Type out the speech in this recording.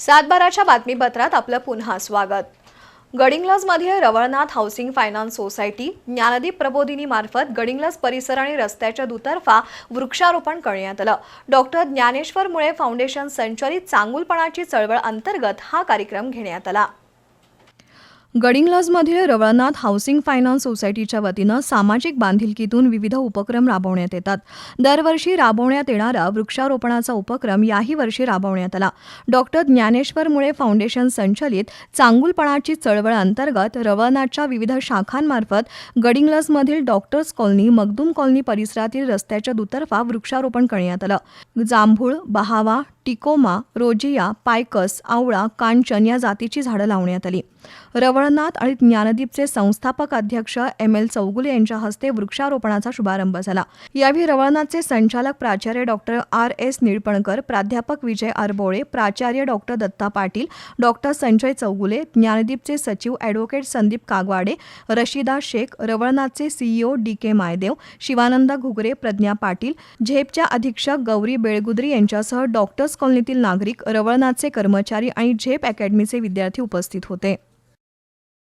सातबाराच्या बातमीपत्रात आपलं पुन्हा स्वागत. गडिंग्लजमध्ये Rawalnath housing finance society Dnyandeep Prabodhini मार्फत गडिंग्लज परिसर आणि रस्त्याच्या दुतर्फा वृक्षारोपण करण्यात आलं. डॉक्टर ज्ञानेश्वर मुळे फाउंडेशन संचलित चांगुलपणाची चळवळ अंतर्गत हा कार्यक्रम घेण्यात आला. गडिंग्लजमधील रवळनाथ हाऊसिंग फायनान्स सोसायटीच्या वतीनं सामाजिक बांधिलकीतून विविध उपक्रम राबवण्यात येतात. दरवर्षी राबवण्यात येणारा वृक्षारोपणाचा उपक्रम याही वर्षी राबवण्यात आला. डॉक्टर ज्ञानेश्वर मुळे फाउंडेशन संचलित चांगुलपणाची चळवळ अंतर्गत रवळनाथच्या विविध शाखांमार्फत गडिंग्लजमधील डॉक्टर्स कॉलनी मगदूम कॉलनी परिसरातील रस्त्याच्या दुतर्फा वृक्षारोपण करण्यात आलं. जांभूळ बहावा टिकोमा रोजिया पायकस आवळा कांचन या जातीची झाडं लावण्यात आली. रवळनाथ आणि ज्ञानदीपचे संस्थापक अध्यक्ष एम एल चौगुले यांच्या हस्ते वृक्षारोपणाचा शुभारंभ झाला. यावेळी रवळनाथचे संचालक प्राचार्य डॉक्टर आर एस निळपणकर प्राध्यापक विजय अरबोळे प्राचार्य डॉक्टर दत्ता पाटील डॉक्टर संजय चौगुले ज्ञानदीपचे सचिव advocate Sandeep Kagwade Rashida Shaikh रवळनाथचे CEO D K Maydeo Shivanand Ghugare Pradnya Patil झेपच्या अधीक्षक गौरी बेळगुद्री यांच्यासह डॉक्टर कॉलनीतील नागरिक रवळनाथचे कर्मचारी आणि झेप अकॅडमीचे विद्यार्थी उपस्थित होते.